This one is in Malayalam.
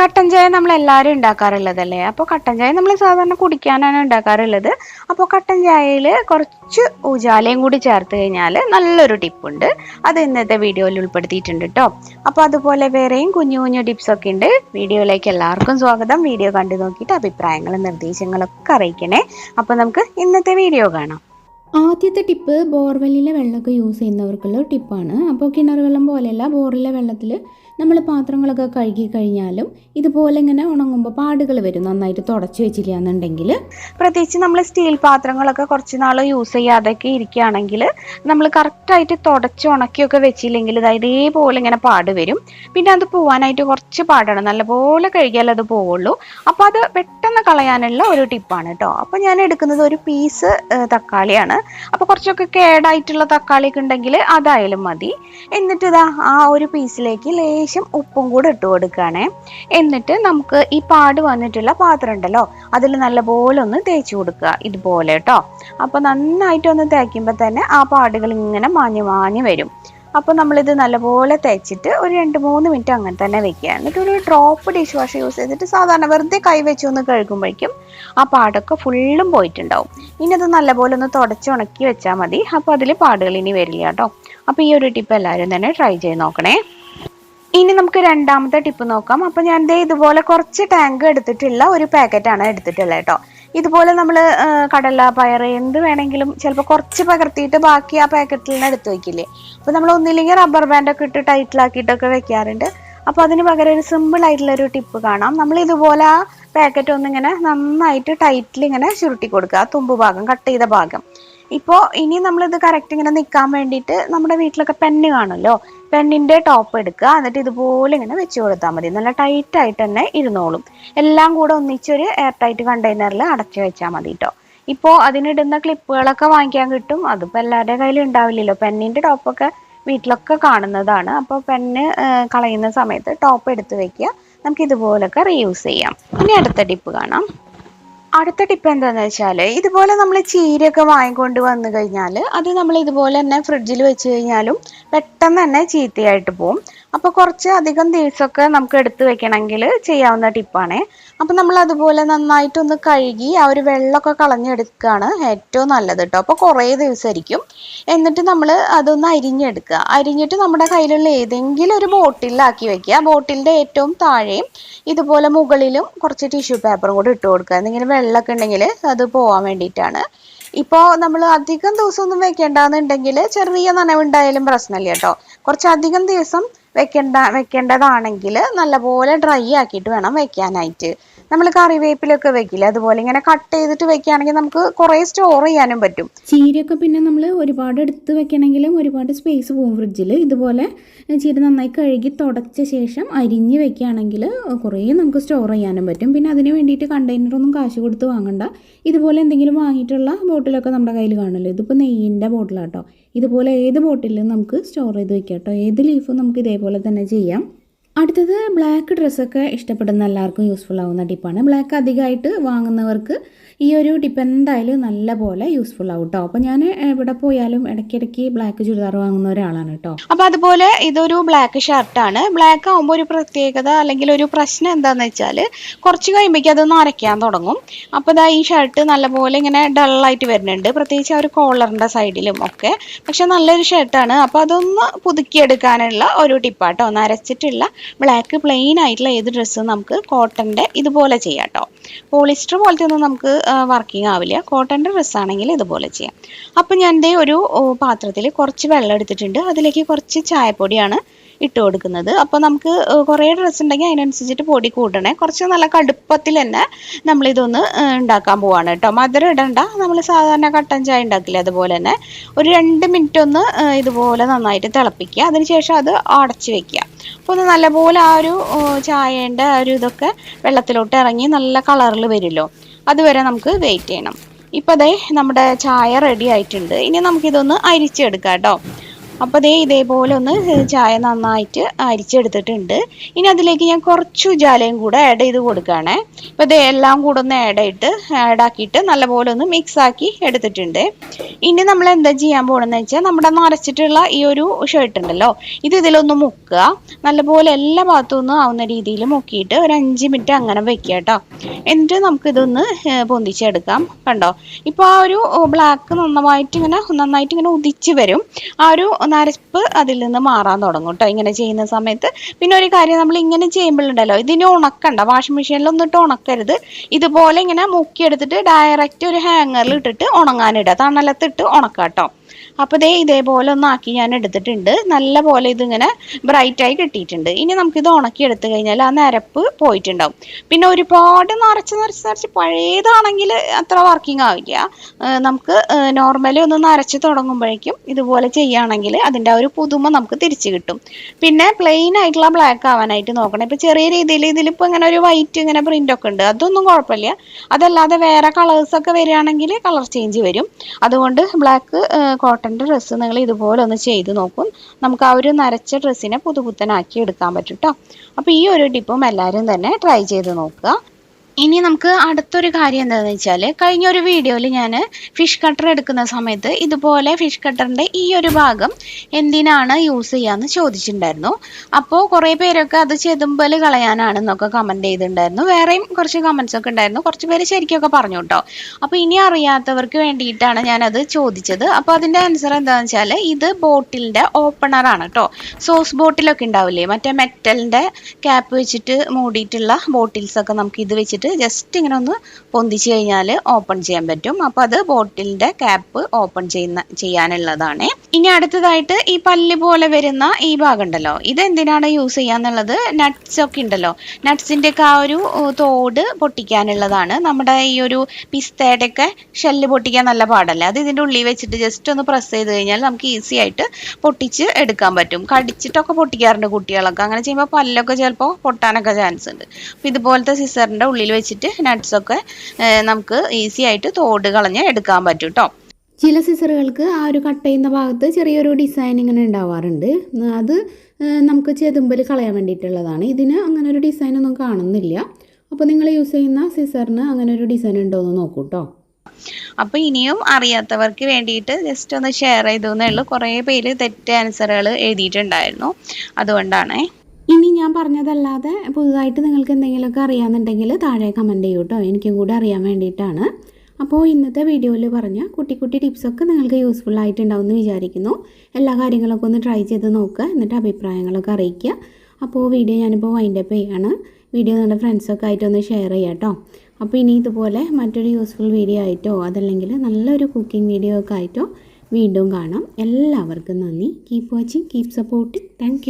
കട്ടൻ ചായ നമ്മൾ എല്ലാവരും ഉണ്ടാക്കാറുള്ളതല്ലേ? അപ്പോൾ കട്ടൻ ചായ നമ്മൾ സാധാരണ കുടിക്കാനാണ് ഉണ്ടാക്കാറുള്ളത്. അപ്പോൾ കട്ടൻ ചായയിൽ കുറച്ച് ഉജാലയും കൂടി ചേർത്ത് കഴിഞ്ഞാൽ നല്ലൊരു ടിപ്പുണ്ട്. അത് ഇന്നത്തെ വീഡിയോയിൽ ഉൾപ്പെടുത്തിയിട്ടുണ്ട് കേട്ടോ അപ്പോൾ അതുപോലെ വേറെയും കുഞ്ഞു കുഞ്ഞു ടിപ്സൊക്കെ ഉണ്ട്. വീഡിയോയിലേക്ക് എല്ലാവർക്കും സ്വാഗതം. വീഡിയോ കണ്ടു നോക്കിയിട്ട് അഭിപ്രായങ്ങളും നിർദ്ദേശങ്ങളൊക്കെ അറിയിക്കണേ. അപ്പോൾ നമുക്ക് ഇന്നത്തെ വീഡിയോ കാണാം. ആദ്യത്തെ ടിപ്പ് ബോർവെല്ലിലെ വെള്ളമൊക്കെ യൂസ് ചെയ്യുന്നവർക്കുള്ള ടിപ്പാണ്. അപ്പോൾ കിണർ വെള്ളം പോലെയല്ല ബോറിലെ വെള്ളത്തിൽ നമ്മൾ പാത്രങ്ങളൊക്കെ കഴുകി കഴിഞ്ഞാലും ഇതുപോലെ ഇങ്ങനെ ഉണങ്ങുമ്പോൾ പാടുകൾ വരും. നന്നായിട്ട് തുടച്ചു വെച്ചില്ല എന്നുണ്ടെങ്കിൽ. പ്രത്യേകിച്ച് നമ്മൾ സ്റ്റീൽ പാത്രങ്ങളൊക്കെ കുറച്ച് നാൾ യൂസ് ചെയ്യാതൊക്കെ ഇരിക്കുകയാണെങ്കിൽ നമ്മൾ കറക്റ്റായിട്ട് തുടച്ച് ഉണക്കിയൊക്കെ വെച്ചില്ലെങ്കിൽ ഇത് ഇതേപോലെ ഇങ്ങനെ പാട് വരും. പിന്നെ അത് പോവാനായിട്ട് കുറച്ച് പാടാണ്. നല്ലപോലെ കഴുകിയാൽ അത് പോവുള്ളൂ. അപ്പോൾ അത് പെട്ടെന്ന് കളയാനുള്ള ഒരു ടിപ്പാണ് കേട്ടോ. അപ്പോൾ ഞാൻ എടുക്കുന്നത് ഒരു പീസ് തക്കാളിയാണ്. അപ്പോൾ കുറച്ചൊക്കെ കേടായിട്ടുള്ള തക്കാളിയൊക്കെ ഉണ്ടെങ്കിൽ അതായാലും മതി. എന്നിട്ട് ഇതാ ആ ഒരു പീസിലേക്ക് ലേശം ഉപ്പും കൂടെ ഇട്ട് കൊടുക്കുകയാണേ. എന്നിട്ട് നമുക്ക് ഈ പാട് വന്നിട്ടുള്ള പാത്രം ഉണ്ടല്ലോ അതിൽ നല്ലപോലെ ഒന്ന് തേച്ച് കൊടുക്കുക ഇതുപോലെ കേട്ടോ. അപ്പോൾ നന്നായിട്ട് ഒന്ന് തേക്കുമ്പോൾ തന്നെ ആ പാടുകൾ ഇങ്ങനെ മാഞ്ഞു മാഞ്ഞു വരും. അപ്പോൾ നമ്മളിത് നല്ലപോലെ തേച്ചിട്ട് ഒരു രണ്ട് മൂന്ന് മിനിറ്റ് അങ്ങനെ തന്നെ വെക്കുക. എന്നിട്ട് ഒരു ഡ്രോപ്പ് ഡിഷ് വാഷ് യൂസ് ചെയ്തിട്ട് സാധാരണ വെറുതെ കൈ വെച്ച് ഒന്ന് കഴുകുമ്പോഴേക്കും ആ പാടൊക്കെ ഫുള്ളും പോയിട്ടുണ്ടാവും. ഇനി അത് നല്ലപോലെ ഒന്ന് തുടച്ച് ഉണക്കി വെച്ചാൽ മതി. അപ്പോൾ അതിൽ പാടുകൾ ഇനി വരില്ല കേട്ടോ. അപ്പോൾ ഈ ഒരു ടിപ്പ് എല്ലാവരും തന്നെ ട്രൈ ചെയ്ത് നോക്കണേ. ഇനി നമുക്ക് രണ്ടാമത്തെ ടിപ്പ് നോക്കാം. അപ്പോൾ ഞാൻ ദേ ഇതുപോലെ കുറച്ച് ടാങ്ക് എടുത്തിട്ടുള്ള ഒരു പാക്കറ്റാണ് എടുത്തിട്ടുള്ളത് കേട്ടോ. ഇതുപോലെ നമ്മൾ കടല പയർ എന്ത് വേണമെങ്കിലും ചിലപ്പോൾ കുറച്ച് പകർത്തിയിട്ട് ബാക്കി ആ പാക്കറ്റിൽ നിന്ന് എടുത്ത് വെക്കില്ലേ? അപ്പോൾ നമ്മൾ ഒന്നില്ലെങ്കിൽ റബ്ബർ ബാൻഡൊക്കെ ഇട്ട് ടൈറ്റിലാക്കിയിട്ടൊക്കെ വെക്കാറുണ്ട്. അപ്പോൾ അതിന് പകരം ഒരു സിമ്പിൾ ആയിട്ടുള്ള ഒരു ടിപ്പ് കാണാം. നമ്മൾ ഇതുപോലെ ആ പാക്കറ്റ് ഒന്നിങ്ങനെ നന്നായിട്ട് ടൈറ്റിൽ ഇങ്ങനെ ചുരുട്ടി കൊടുക്കുക. ആ തുമ്പ് ഭാഗം കട്ട് ചെയ്ത ഭാഗം. ഇപ്പോൾ ഇനി നമ്മളിത് കറക്റ്റ് ഇങ്ങനെ നിൽക്കാൻ വേണ്ടിയിട്ട് നമ്മുടെ വീട്ടിലൊക്കെ പെണ്ണ് കാണുമല്ലോ. പെണ്ണിന്റെ ടോപ്പ് എടുക്കുക. എന്നിട്ട് ഇതുപോലെ ഇങ്ങനെ വെച്ച് കൊടുത്താൽ മതി. നല്ല ടൈറ്റ് ആയിട്ട് തന്നെ ഇരുന്നോളും. എല്ലാം കൂടെ ഒന്നിച്ചൊരു എയർ ടൈറ്റ് കണ്ടെയ്നറിൽ അടച്ചു വെച്ചാൽ മതി കേട്ടോ ഇപ്പോൾ അതിനിടുന്ന ക്ലിപ്പുകളൊക്കെ വാങ്ങിക്കാൻ കിട്ടും. അതിപ്പോൾ എല്ലാവരുടെ കയ്യിലും ഉണ്ടാവില്ലല്ലോ. പെണ്ണിന്റെ ടോപ്പൊക്കെ വീട്ടിലൊക്കെ കാണുന്നതാണ്. അപ്പോൾ പെണ്ണ് കളയുന്ന സമയത്ത് ടോപ്പ് എടുത്ത് വെക്കുക. നമുക്ക് ഇതുപോലൊക്കെ റീയൂസ് ചെയ്യാം. ഇനി അടുത്ത ടിപ്പ് കാണാം. അടുത്ത ടിപ്പ് എന്താണെന്ന് വെച്ചാൽ ഇതുപോലെ നമ്മൾ ചീരയൊക്കെ വാങ്ങിക്കൊണ്ട് വന്നു കഴിഞ്ഞാൽ അത് നമ്മൾ ഇതുപോലെ തന്നെ ഫ്രിഡ്ജിൽ വെച്ച് കഴിഞ്ഞാലും പെട്ടെന്ന് തന്നെ ചീത്തയായിട്ട് പോകും അപ്പോൾ കുറച്ച് അധികം ദിവസമൊക്കെ നമുക്ക് എടുത്തു വെക്കണമെങ്കിൽ ചെയ്യാവുന്ന ടിപ്പാണ് അപ്പോൾ നമ്മൾ അതുപോലെ നന്നായിട്ട് ഒന്ന് കഴുകി ആ ഒരു വെള്ളമൊക്കെ കളഞ്ഞെടുക്കുകയാണ് ഏറ്റവും നല്ലത് കേട്ടോ അപ്പോൾ കുറേ ദിവസമായിരിക്കും. എന്നിട്ട് നമ്മൾ അതൊന്ന് അരിഞ്ഞെടുക്കുക. അരിഞ്ഞിട്ട് നമ്മുടെ കയ്യിലുള്ള ഏതെങ്കിലും ഒരു ബോട്ടിലാക്കി വെക്കുക. ബോട്ടിലിന്റെ ഏറ്റവും താഴെയും ഇതുപോലെ മുകളിലും കുറച്ച് ടിഷ്യൂ പേപ്പറും കൂടി ഇട്ട് കൊടുക്കുക. എന്തെങ്കിലും വെള്ളമൊക്കെ ഉണ്ടെങ്കിൽ അത് പോകാൻ വേണ്ടിയിട്ടാണ്. ഇപ്പോൾ നമ്മൾ അധികം ദിവസമൊന്നും വെക്കേണ്ടെന്നുണ്ടെങ്കിൽ ചെറിയ നനവുണ്ടായാലും പ്രശ്നമില്ല കേട്ടോ കുറച്ചധികം ദിവസം വെക്കേണ്ട വെക്കേണ്ടതാണെങ്കിൽ നല്ലപോലെ ഡ്രൈ ആക്കിയിട്ട് വേണം വെക്കാനായിട്ട്. നമ്മൾ കറിവേപ്പിലൊക്കെ വെക്കില്ല? അതുപോലെ ഇങ്ങനെ കട്ട് ചെയ്തിട്ട് വെക്കുകയാണെങ്കിൽ നമുക്ക് കുറേ സ്റ്റോർ ചെയ്യാനും പറ്റും. ചീരയൊക്കെ പിന്നെ നമ്മൾ ഒരുപാട് എടുത്ത് വെക്കണമെങ്കിലും ഒരുപാട് സ്പേസ് പോകും ഫ്രിഡ്ജിൽ ഇതുപോലെ ചീര നന്നായി കഴുകി തുടച്ച ശേഷം അരിഞ്ഞ് വെക്കുകയാണെങ്കിൽ കുറേ നമുക്ക് സ്റ്റോർ ചെയ്യാനും പറ്റും. പിന്നെ അതിന് വേണ്ടിയിട്ട് കണ്ടെയ്നറൊന്നും കാശ് കൊടുത്ത് വാങ്ങണ്ട. ഇതുപോലെ എന്തെങ്കിലും വാങ്ങിയിട്ടുള്ള ബോട്ടിലൊക്കെ നമ്മുടെ കയ്യിൽ കാണുമല്ലോ. ഇതിപ്പോൾ നെയ്യിന്റെ ബോട്ടിലാട്ടോ ഇതുപോലെ ഏത് ബോട്ടിലും നമുക്ക് സ്റ്റോർ ചെയ്ത് വെക്കാം കേട്ടോ ഏത് ലീഫും നമുക്ക് ഇതേപോലെ തന്നെ ചെയ്യാം. അടുത്തത് ബ്ലാക്ക് ഡ്രസ്സൊക്കെ ഇഷ്ടപ്പെടുന്ന എല്ലാവർക്കും യൂസ്ഫുൾ ആവുന്ന ടിപ്പാണ് ബ്ലാക്ക് അധികമായിട്ട് വാങ്ങുന്നവർക്ക് ഈ ഒരു ടിപ്പ് എന്തായാലും നല്ല പോലെ യൂസ്ഫുൾ ആവും കേട്ടോ അപ്പോൾ ഞാൻ എവിടെ പോയാലും ഇടയ്ക്കിടയ്ക്ക് ബ്ലാക്ക് ചുരിദാർ വാങ്ങുന്ന ഒരാളാണ് കേട്ടോ അപ്പോൾ അതുപോലെ ഇതൊരു ബ്ലാക്ക് ഷർട്ടാണ് ബ്ലാക്ക് ആകുമ്പോൾ ഒരു പ്രത്യേകത അല്ലെങ്കിൽ ഒരു പ്രശ്നം എന്താണെന്ന് വെച്ചാൽ കുറച്ച് കഴിയുമ്പോഴേക്കും അതൊന്ന് അരയ്ക്കാൻ തുടങ്ങും. അപ്പോൾ ഇതാ ഈ ഷർട്ട് നല്ലപോലെ ഇങ്ങനെ ഡള്ളായിട്ട് വരുന്നുണ്ട്. പ്രത്യേകിച്ച് ആ ഒരു കോളറിന്റെ സൈഡിലും ഒക്കെ. പക്ഷെ നല്ലൊരു ഷർട്ടാണ് അപ്പോൾ അതൊന്ന് പുതുക്കിയെടുക്കാനുള്ള ഒരു ടിപ്പാട്ടോ ഒന്ന് അരച്ചിട്ടുള്ള ബ്ലാക്ക് പ്ലെയിൻ ആയിട്ടുള്ള ഏത് ഡ്രസ്സും നമുക്ക് കോട്ടന്റെ ഇതുപോലെ ചെയ്യാം കേട്ടോ പോളിസ്റ്റർ പോലത്തെ ഒന്നും നമുക്ക് വർക്കിംഗ് ആവില്ല. കോട്ടന്റെ ഡ്രസ്സാണെങ്കിൽ ഇതുപോലെ ചെയ്യാം. അപ്പം ഞാൻ ദേ ഒരു പാത്രത്തിൽ കുറച്ച് വെള്ളം എടുത്തിട്ടുണ്ട്. അതിലേക്ക് കുറച്ച് ചായപ്പൊടിയാണ് ഇട്ട് കൊടുക്കുന്നത്. അപ്പോൾ നമുക്ക് കുറേ ഡ്രസ്സ് ഉണ്ടെങ്കിൽ അതിനനുസരിച്ചിട്ട് പൊടി കൂട്ടണേ. കുറച്ച് നല്ല കടുപ്പത്തിൽ തന്നെ നമ്മളിതൊന്ന് ഉണ്ടാക്കാൻ പോവാണ് കേട്ടോ മധുരം ഇടണ്ട. നമ്മൾ സാധാരണ കട്ടൻ ചായ ഉണ്ടാക്കില്ല അതുപോലെ തന്നെ. ഒരു രണ്ട് മിനിറ്റ് ഒന്ന് ഇതുപോലെ നന്നായിട്ട് തിളപ്പിക്കുക. അതിനുശേഷം അത് അടച്ച് വെക്കുക. അപ്പോൾ ഒന്ന് നല്ലപോലെ ആ ഒരു ചായേന്റെ ആ ഒരു ഇതൊക്കെ വെള്ളത്തിലോട്ട് ഇറങ്ങി നല്ല കളറിൽ വരുമല്ലോ. അതുവരെ നമുക്ക് വെയിറ്റ് ചെയ്യണം. ഇപ്പം ദേ നമ്മുടെ ചായ റെഡി ആയിട്ടുണ്ട്. ഇനി നമുക്കിതൊന്ന് അരിച്ചെടുക്കാം കേട്ടോ അപ്പോൾ ദേ ഇതേപോലെ ഒന്ന് ചായ നന്നായിട്ട് അരിച്ചെടുത്തിട്ടുണ്ട്. ഇനി അതിലേക്ക് ഞാൻ കുറച്ച് ഉജാലയും കൂടെ ആഡ് ചെയ്ത് കൊടുക്കുകയാണേ. അപ്പോൾ ഇത് എല്ലാം കൂടെ ഒന്ന് ആഡ് ആയിട്ട് ആഡ് ആക്കിയിട്ട് നല്ലപോലെ ഒന്ന് മിക്സ് ആക്കി എടുത്തിട്ടുണ്ട്. ഇനി നമ്മൾ എന്താ ചെയ്യാൻ പോകണമെന്ന് വെച്ചാൽ നമ്മുടെ നരച്ചിട്ടുള്ള ഈ ഒരു ഷർട്ട് ഉണ്ടല്ലോ ഇത് ഇതിലൊന്ന് മുക്കുക. നല്ലപോലെ എല്ലാ ഭാഗത്തും ഒന്ന് ആവുന്ന രീതിയിൽ മുക്കിയിട്ട് ഒരു അഞ്ച് മിനിറ്റ് അങ്ങനെ വെക്കുക കേട്ടോ. എന്നിട്ട് നമുക്കിതൊന്ന് പൊന്തിച്ചെടുക്കാം. കണ്ടോ? ഇപ്പോൾ ആ ഒരു ബ്ലാക്ക് നന്നായിട്ട് ഇങ്ങനെ നന്നായിട്ട് ഇങ്ങനെ ഉദിച്ച് വരും. ആ ഒരു നരപ്പ് അതിൽ നിന്ന് മാറാൻ തുടങ്ങും കേട്ടോ ഇങ്ങനെ ചെയ്യുന്ന സമയത്ത്. പിന്നെ ഒരു കാര്യം നമ്മൾ ഇങ്ങനെ ചെയ്യുമ്പോഴുണ്ടല്ലോ ഇതിന് ഉണക്കണ്ട വാഷിംഗ് മെഷീനിൽ ഒന്നിട്ട് ഉണക്കരുത്. ഇതുപോലെ ഇങ്ങനെ മുക്കിയെടുത്തിട്ട് ഡയറക്റ്റ് ഒരു ഹാങ്ങറിൽ ഇട്ടിട്ട് ഉണങ്ങാനിടുക. തണലത്തിട്ട് ഉണക്കാം കേട്ടോ അപ്പോൾ ദേ ഇതേപോലെ ഒന്നാക്കി ഞാൻ എടുത്തിട്ടുണ്ട്. നല്ല പോലെ ഇതിങ്ങനെ ബ്രൈറ്റായി കിട്ടിയിട്ടുണ്ട്. ഇനി ഇത് ഉണക്കി എടുത്തു കഴിഞ്ഞാൽ ആ നരപ്പ് പോയിട്ടുണ്ടാവും. പിന്നെ ഒരുപാട് നിറച്ച് നിറച്ച് നിറച്ച് പഴയതാണെങ്കിൽ അത്ര വർക്കിംഗ് ആവില്ല. നമുക്ക് നോർമലി ഒന്ന് നരച്ച് തുടങ്ങുമ്പോഴേക്കും ഇതുപോലെ ചെയ്യുകയാണെങ്കിൽ അതിന്റെ ആ ഒരു പുതുമ നമുക്ക് തിരിച്ചു കിട്ടും. പിന്നെ പ്ലെയിൻ ആയിട്ടുള്ള ബ്ലാക്ക് ആവാനായിട്ട് നോക്കണം. ഇപ്പോൾ ചെറിയ രീതിയിൽ ഇതിലിപ്പോൾ ഇങ്ങനെ ഒരു വൈറ്റ് ഇങ്ങനെ പ്രിന്റ് ഒക്കെ ഉണ്ട്. അതൊന്നും കുഴപ്പമില്ല. അതല്ലാതെ വേറെ കളേഴ്സ് ഒക്കെ വരികയാണെങ്കിൽ കളർ ചേഞ്ച് വരും. അതുകൊണ്ട് ബ്ലാക്ക് കോട്ടന്റെ ഡ്രസ്സ് നിങ്ങൾ ഇതുപോലെ ഒന്ന് ചെയ്ത് നോക്കും. നമുക്ക് ആ ഒരു നരച്ച ഡ്രസ്സിനെ പുതുപുത്തനാക്കി എടുക്കാൻ പറ്റും കേട്ടോ അപ്പോൾ ഈ ഒരു ടിപ്പും എല്ലാവരും തന്നെ ട്രൈ ചെയ്ത് നോക്കുക. ഇനി നമുക്ക് അടുത്തൊരു കാര്യം എന്താണെന്ന് വെച്ചാൽ കഴിഞ്ഞ ഒരു വീഡിയോയിൽ ഞാൻ ഫിഷ് കട്ടർ എടുക്കുന്ന സമയത്ത് ഇതുപോലെ ഫിഷ് കട്ടറിന്റെ ഈ ഒരു ഭാഗം എന്തിനാണ് യൂസ് ചെയ്യാന്ന് ചോദിച്ചിട്ടുണ്ടായിരുന്നു. അപ്പോൾ കുറേ പേരൊക്കെ അത് ചെതുമ്പൽ കളയാനാണെന്നൊക്കെ കമന്റ് ചെയ്തിട്ടുണ്ടായിരുന്നു. വേറെയും കുറച്ച് കമൻസ് ഒക്കെ ഉണ്ടായിരുന്നു. കുറച്ച് പേര് ശരിക്കൊക്കെ പറഞ്ഞു കേട്ടോ അപ്പോൾ ഇനി അറിയാത്തവർക്ക് വേണ്ടിയിട്ടാണ് ഞാനത് ചോദിച്ചത്. അപ്പോൾ അതിന്റെ ആൻസർ എന്താണെന്ന് വെച്ചാൽ ഇത് ബോട്ടിലിന്റെ ഓപ്പണറാണ് കേട്ടോ സോസ് ബോട്ടിലൊക്കെ ഉണ്ടാവില്ലേ? മറ്റേ മെറ്റലിന്റെ ക്യാപ്പ് വെച്ചിട്ട് മൂടിയിട്ടുള്ള ബോട്ടിൽസൊക്കെ നമുക്ക് ഇത് വെച്ചിട്ട് ജസ്റ്റ് ഇങ്ങനെ ഒന്ന് പൊന്തിച്ച് കഴിഞ്ഞാൽ ഓപ്പൺ ചെയ്യാൻ പറ്റും. അപ്പോൾ അത് ബോട്ടിലിന്റെ ക്യാപ്പ് ഓപ്പൺ ചെയ്യുന്ന ചെയ്യാനുള്ളതാണ്. ഇനി അടുത്തതായിട്ട് ഈ പല്ല് പോലെ വരുന്ന ഈ ഭാഗം ഉണ്ടല്ലോ ഇത് എന്തിനാണ് യൂസ് ചെയ്യാന്നുള്ളത്? നട്ട്സ് ഒക്കെ ഉണ്ടല്ലോ. നട്ട്സിന്റെ ഒക്കെ ആ ഒരു തോട് പൊട്ടിക്കാനുള്ളതാണ്. നമ്മുടെ ഈ ഒരു പിസ്തയുടെ ഒക്കെ ഷെല്ല് പൊട്ടിക്കാൻ നല്ല പാടല്ലേ? അത് ഇതിന്റെ ഉള്ളിൽ വെച്ചിട്ട് ജസ്റ്റ് ഒന്ന് പ്രസ് ചെയ്ത് കഴിഞ്ഞാൽ നമുക്ക് ഈസി ആയിട്ട് പൊട്ടിച്ച് എടുക്കാൻ പറ്റും. കടിച്ചിട്ടൊക്കെ പൊട്ടിക്കാറുണ്ട് കുട്ടികളൊക്കെ. അങ്ങനെ ചെയ്യുമ്പോൾ പല്ലൊക്കെ ചിലപ്പോൾ പൊട്ടാനൊക്കെ ചാൻസ് ഉണ്ട്. അപ്പോൾ ഇതുപോലത്തെ സിസറിന്റെ ഉള്ളിൽ വെച്ചിട്ട് നട്ട്സൊക്കെ ഒക്കെ നമുക്ക് ഈസി ആയിട്ട് തോട് കളഞ്ഞ് എടുക്കാൻ പറ്റും കേട്ടോ ചില സിസറുകൾക്ക് ആ ഒരു കട്ട് ചെയ്യുന്ന ഭാഗത്ത് ചെറിയൊരു ഡിസൈൻ ഇങ്ങനെ ഉണ്ടാവാറുണ്ട്. അത് നമുക്ക് ചെതുമ്പൽ കളയാൻ വേണ്ടിയിട്ടുള്ളതാണ്. ഇതിന് അങ്ങനെ ഒരു ഡിസൈൻ ഒന്നും കാണുന്നില്ല. അപ്പോൾ നിങ്ങൾ യൂസ് ചെയ്യുന്ന സിസറിന് അങ്ങനെ ഒരു ഡിസൈൻ ഉണ്ടോ എന്ന് നോക്കൂ കേട്ടോ അപ്പോൾ ഇനിയും അറിയാത്തവർക്ക് വേണ്ടിയിട്ട് ജസ്റ്റ് ഒന്ന് ഷെയർ ചെയ്തു എന്നേ ഉള്ളൂ. കുറേ പേര് തെറ്റ് ആൻസറുകൾ എഴുതിയിട്ടുണ്ടായിരുന്നു. അതുകൊണ്ടാണേ. ഞാൻ പറഞ്ഞതല്ലാതെ പുതുതായിട്ട് നിങ്ങൾക്ക് എന്തെങ്കിലുമൊക്കെ അറിയാമെന്നുണ്ടെങ്കിൽ താഴെ കമന്റ് ചെയ്യൂ കേട്ടോ എനിക്കും കൂടെ അറിയാൻ വേണ്ടിയിട്ടാണ്. അപ്പോൾ ഇന്നത്തെ വീഡിയോയിൽ പറഞ്ഞ കുട്ടി കുട്ടി ടിപ്സൊക്കെ നിങ്ങൾക്ക് യൂസ്ഫുൾ ആയിട്ടുണ്ടാവുമെന്ന് വിചാരിക്കുന്നു. എല്ലാ കാര്യങ്ങളൊക്കെ ഒന്ന് ട്രൈ ചെയ്ത് നോക്കുക എന്നിട്ട് അഭിപ്രായങ്ങളൊക്കെ അറിയിക്കുക. അപ്പോൾ വീഡിയോ ഞാനിപ്പോൾ വൈൻഡപ്പ് ചെയ്യാണ്. വീഡിയോ നിങ്ങളുടെ ഫ്രണ്ട്സൊക്കെ ആയിട്ടൊന്ന് ഷെയർ ചെയ്യാം കേട്ടോ അപ്പോൾ ഇനി ഇതുപോലെ മറ്റൊരു യൂസ്ഫുൾ വീഡിയോ ആയിട്ടോ അതല്ലെങ്കിൽ നല്ലൊരു കുക്കിംഗ് വീഡിയോ ഒക്കെ ആയിട്ടോ വീണ്ടും കാണാം. എല്ലാവർക്കും നന്ദി. Keep watching keep supporting thank